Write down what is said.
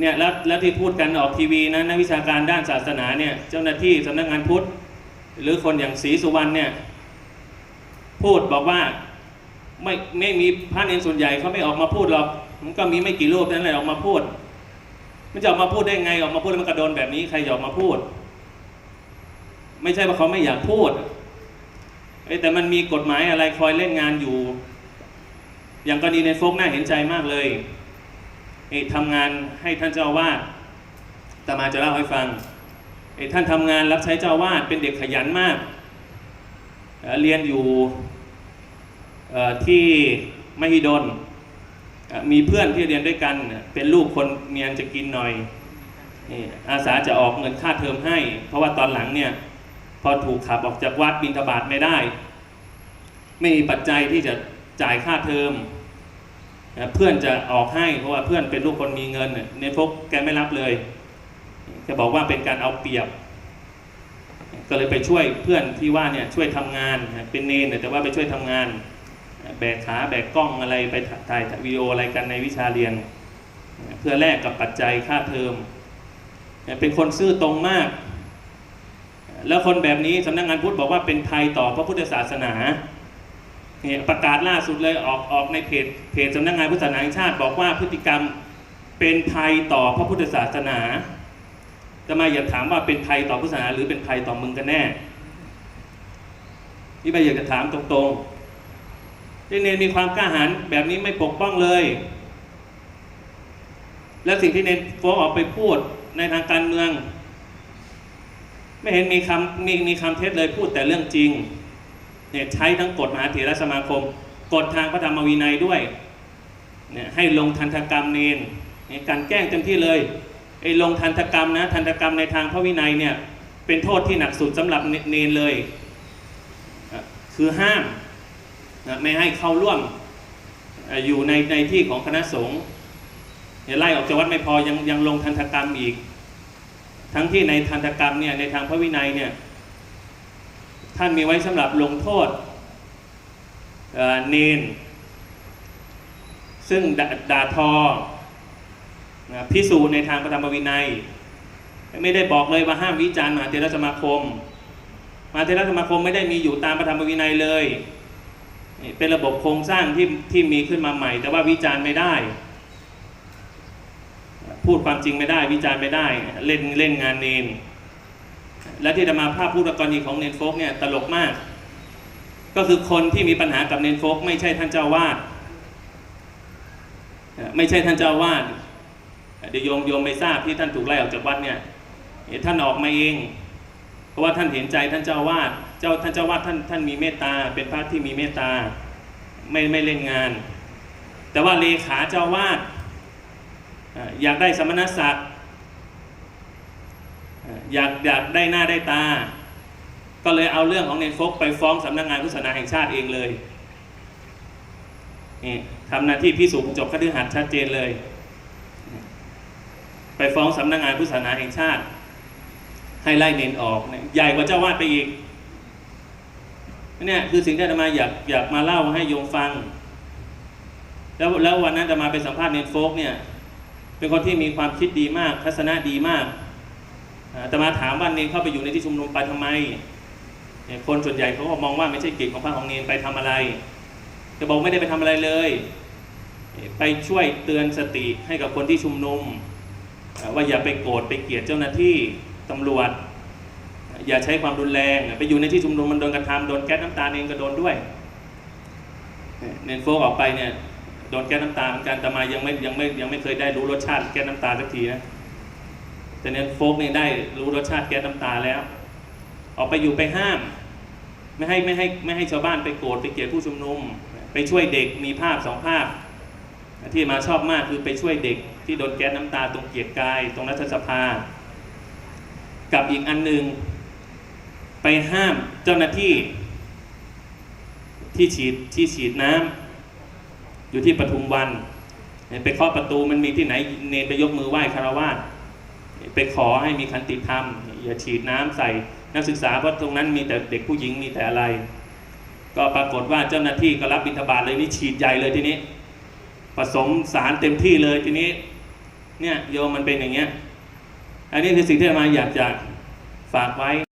เนี่ยแล้วแล้วที่พูดกันออกทีวีนะนักวิชาการด้านศาสนาเนี่ยเจ้าหน้าที่สำนักงานพุทธ หรือคนอย่างศรีสุวรรณเนี่ยพูดบอกว่าไม่ไม่มีพระเนรส่วนใหญ่เขาไม่ออกมาพูดหรอกมันก็มีไม่กี่รูปนั่นแหละออกมาพูด มันจะออกมาพูดได้ไงออกมาพูดแล้วมันกระโดนแบบนี้ใครจะออกมาพูด ไม่ใช่ว่าเขาไม่อยากพูดเอ้ยแต่มันมีกฎหมายอะไรคอยเล่นงานอยู่ อย่างกรณีในโฟกน่าเห็นใจมากเลย ทำงานให้ท่านเจ้าวาดตมาจะเล่าให้ฟังเอ้ท่านทำงานรับใช้เจ้าวาดเป็นเด็กขยันมาก เรียนอยู่เอ่อที่มหิดลมีเพื่อนที่เรียนด้วยกันเป็นลูกคนเมียนจะกินหน่อยอาสาจะออกเงินค่าเทอมให้ เพราะว่าตอนหลังเนี่ยพอถูกขับออกจากวัดบินทบาทไม่ได้ ไม่มีปัจจัยที่จะจ่ายค่าเทอม เพื่อนจะออกให้เพราะว่าเพื่อนเป็นลูกคนมีเงินน่ะในพกแกไม่รับเลยแกบอกว่าเป็นการเอาเปรียบ ก็เลยไปช่วยเพื่อนที่ว่าเนี่ยช่วยทำงานเป็นเนนแต่ว่าไปช่วยทำงาน แบกขาแบกกล้องอะไรไปถ่ายวิดีโออะไรกันในวิชาเรียน เพื่อแลกกับปัจจัยค่าเทอมเป็นคนซื่อตรงมาก แล้วคนแบบนี้สำนักงานพุทธบอกว่าเป็นภัยต่อพระพุทธศาสนา ประกาศล่าสุดเลยออกออกในเพจเพจสำนักงานพุทธศาสนาแห่งชาติ บอกว่าพฤติกรรมเป็นภัยต่อพระพุทธศาสนาจะมาอย่าถามว่าเป็นภัยต่อพุทธศาสนา หรือเป็นภัยต่อมึงกันแน่นี่ไปอยากจะถามตรงๆที่เนนมีความกล้าหาญแบบนี้ไม่ปกป้องเลย และสิ่งที่เนนโฟกออกไปพูดในทางการเมือง ไม่เห็นมีคำมีมีคำเท็จเลยพูดแต่เรื่องจริง เนี่ยใช้ทั้งกฎมหาเถรสมาคม กฎทางพระธรรมวินัยด้วยเนี่ยให้ลงทันตกรรมเนนเนี่ยการแกล้งเต็มที่เลยไอ้ลงทันตกรรมนะทันตกรรมในทางพระวินัยเนี่ยเป็นโทษที่หนักสุดสำหรับเนเนเลย คือห้ามไม่ให้เข้าร่วมอยู่ในในที่ของคณะสงฆ์ไล่ออกจากวัดไม่พอยังยังลงทันตกรรมอีก ทั้งที่ในทันตกรรมเนี่ยในทางพระวินัยเนี่ย ท่านมีไว้สำหรับลงโทษเนนซึ่งดาด่าทอนะพิสูจน์ในทางพระธรรมวินัย ไม่ได้บอกเลยว่าห้ามวิจารณ์มหาเถรสมาคมมหาเถรสมาคมไม่ได้มีอยู่ตามพระธรรมวินัยเลยเป็นระบบโครงสร้างที่ที่มีขึ้นมาใหม่ แต่ว่าวิจารณ์ไม่ได้ พูดความจริงไม่ได้ วิจารณ์ไม่ได้ เล่นเล่นงานเนน และที่จะมาภาพพูดกรณีของเนนโฟกเนี่ยตลกมาก ก็คือคนที่มีปัญหากับเนนโฟกไม่ใช่ท่านเจ้าวาดไม่ใช่ท่านเจ้าวาดเดี๋ยวโยมโยมไม่ทราบที่ท่านถูกไล่ออกจากวัดเนี่ยท่านออกมาเอง เพราะว่าท่านเห็นใจท่านเจ้าวาดเจ้าท่านเจ้าวาดท่านท่านมีเมตตา เป็นพระที่มีเมตตาไม่ไม่เล่นงาน แต่ว่าเลขาเจ้าวาดอยากได้สมณศักดิ์ อยากอยากได้หน้าได้ตา ก็เลยเอาเรื่องของเนฟกไปฟ้องสำนักงานพุทธศาสนาแห่งชาติเองเลยนี่ทำหน้าที่พิสูจน์จบคดีหัดชัดเจนเลย ไปฟ้องสำนักงานพุทธศาสนาแห่งชาติ ให้ไล่เนนออกใหญ่กว่าเจ้าวาดไปอีกนี่คือสิ่งที่อาตมาอยากอยากมาเล่าให้โยมฟัง แล้วแล้ววันนั้นจะมาไปสัมภาษณ์เนนโฟกเนี่ย เป็นคนที่มีความคิดดีมาก ทัศนะดีมาก แต่มาถามว่าเนนเข้าไปอยู่ในที่ชุมนุมไปทำไม คนส่วนใหญ่เขาก็มองว่าไม่ใช่กิจของพระของเนนไปทำอะไรจะบอกไม่ได้ไปทำอะไรเลย ไปช่วยเตือนสติให้กับคนที่ชุมนุม ว่าอย่าไปโกรธไปเกลียดเจ้าหน้าที่ตำรวจ อย่าใช้ความรุนแรง ไปอยู่ในที่ชุมนุมมันโดนกระทำโดนแก๊สน้ำตาเองก็โดนด้วยเนียเนนโฟกออกไปเนี่ยโดนแก๊สน้ำตาเหมือนกันแต่มายังไม่ยังไม่ยังไม่เคยได้รู้รสชาติแก๊สน้ำตาสักทีนะ แต่เนี่ยโฟกเนี่ยได้รู้รสชาติแก๊สน้ำตาแล้ว ออกไปอยู่ไปห้าม ไม่ให้ไม่ให้ไม่ให้ชาวบ้านไปโกรธไปเกลียดผู้ชุมนุม ไปช่วยเด็กมีภาพสองภาพ ที่มาชอบมากคือไปช่วยเด็กที่โดนแก๊สน้ำตาตรงเกียรกาย ตรงรัฐสภา กับอีกอันหนึ่งไปห้ามเจ้าหน้าที่ ที่ฉีดที่ฉีดน้ำอยู่ที่ปทุมวันไปเคาะประตูมันมีที่ไหนเนนไปยกมือไหว้คารวะ ไปขอให้มีขันติธรรม อย่าฉีดน้ำใส่นักศึกษาเพราะตรงนั้นมีแต่เด็กผู้หญิงมีแต่อะไร ก็ปรากฏว่าเจ้าหน้าที่ก็รับบิณฑบาตเลยนี่ฉีดใหญ่เลยทีนี้ ผสมสารเต็มที่เลยทีนี้เนี่ยโยมมันเป็นอย่างเงี้ยอันนี้คือสิ่งที่มาอยากจะฝากไว้